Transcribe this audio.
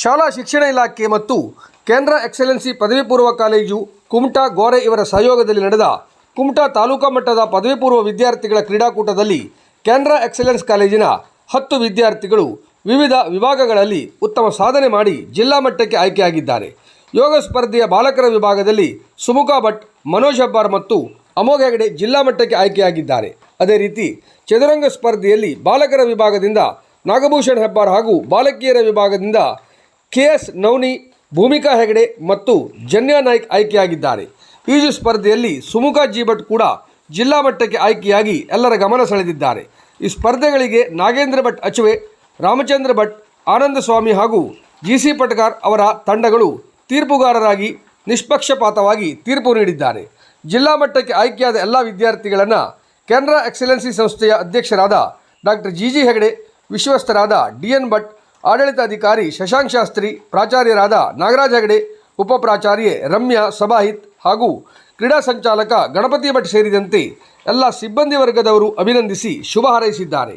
ಶಾಲಾ ಶಿಕ್ಷಣ ಇಲಾಖೆ ಮತ್ತು ಕೇಂದ್ರ ಎಕ್ಸಲೆನ್ಸಿ ಪದವಿ ಪೂರ್ವ ಕಾಲೇಜು ಕುಮಟಾ ಗೋರೆ ಇವರ ಸಹಯೋಗದಲ್ಲಿ ನಡೆದ ಕುಮಟಾ ತಾಲೂಕಾ ಮಟ್ಟದ ಪದವಿ ಪೂರ್ವ ವಿದ್ಯಾರ್ಥಿಗಳ ಕ್ರೀಡಾಕೂಟದಲ್ಲಿ ಕೇಂದ್ರ ಎಕ್ಸಲೆನ್ಸ್ ಕಾಲೇಜಿನ ಹತ್ತು ವಿದ್ಯಾರ್ಥಿಗಳು ವಿವಿಧ ವಿಭಾಗಗಳಲ್ಲಿ ಉತ್ತಮ ಸಾಧನೆ ಮಾಡಿ ಜಿಲ್ಲಾ ಮಟ್ಟಕ್ಕೆ ಆಯ್ಕೆಯಾಗಿದ್ದಾರೆ. ಯೋಗ ಸ್ಪರ್ಧೆಯ ಬಾಲಕರ ವಿಭಾಗದಲ್ಲಿ ಸುಮುಖ ಭಟ್, ಮನೋಜ್ ಹೆಬ್ಬಾರ್ ಮತ್ತು ಅಮೋಘ ಹೆಗಡೆ ಜಿಲ್ಲಾ ಮಟ್ಟಕ್ಕೆ ಆಯ್ಕೆಯಾಗಿದ್ದಾರೆ. ಅದೇ ರೀತಿ ಚದುರಂಗ ಸ್ಪರ್ಧೆಯಲ್ಲಿ ಬಾಲಕರ ವಿಭಾಗದಿಂದ ನಾಗಭೂಷಣ್ ಹೆಬ್ಬಾರ್ ಹಾಗೂ ಬಾಲಕಿಯರ ವಿಭಾಗದಿಂದ ಕೆ ಎಸ್ ನವನಿ, ಭೂಮಿಕಾ ಹೆಗಡೆ ಮತ್ತು ಜನ್ಯಾ ನಾಯ್ಕ್ ಆಯ್ಕೆಯಾಗಿದ್ದಾರೆ. ಈಜು ಸ್ಪರ್ಧೆಯಲ್ಲಿ ಸುಮುಖ ಜಿ ಭಟ್ ಕೂಡ ಜಿಲ್ಲಾ ಮಟ್ಟಕ್ಕೆ ಆಯ್ಕೆಯಾಗಿ ಎಲ್ಲರ ಗಮನ ಸೆಳೆದಿದ್ದಾರೆ. ಈ ಸ್ಪರ್ಧೆಗಳಿಗೆ ನಾಗೇಂದ್ರ ಭಟ್ ಅಚುವೆ ರಾಮಚಂದ್ರ ಭಟ್, ಆನಂದ ಸ್ವಾಮಿ ಹಾಗೂ ಜಿ ಸಿ ಪಟ್ಕಾರ್ ಅವರ ತಂಡಗಳು ತೀರ್ಪುಗಾರರಾಗಿ ನಿಷ್ಪಕ್ಷಪಾತವಾಗಿ ತೀರ್ಪು ನೀಡಿದ್ದಾರೆ. ಜಿಲ್ಲಾ ಮಟ್ಟಕ್ಕೆ ಆಯ್ಕೆಯಾದ ಎಲ್ಲ ವಿದ್ಯಾರ್ಥಿಗಳನ್ನು ಕೆನರಾ ಎಕ್ಸಲೆನ್ಸಿ ಸಂಸ್ಥೆಯ ಅಧ್ಯಕ್ಷರಾದ ಡಾಕ್ಟರ್ ಜಿ ಜಿ ಹೆಗಡೆ ವಿಶ್ವಸ್ತರಾದ ಡಿ ಎನ್ ಭಟ್ ಆಡಳಿತಾಧಿಕಾರಿ ಶಶಾಂಕ್ ಶಾಸ್ತ್ರಿ, ಪ್ರಾಚಾರ್ಯರಾದ ನಾಗರಾಜ್ ಹೆಗಡೆ ಉಪ ಪ್ರಾಚಾರ್ಯೆ ರಮ್ಯಾ ಸಭಾಹಿತ್ ಹಾಗೂ ಕ್ರೀಡಾ ಸಂಚಾಲಕ ಗಣಪತಿ ಭಟ್ ಸೇರಿದಂತೆ ಎಲ್ಲ ಸಿಬ್ಬಂದಿ ವರ್ಗದವರು ಅಭಿನಂದಿಸಿ ಶುಭ ಹಾರೈಸಿದ್ದಾರೆ.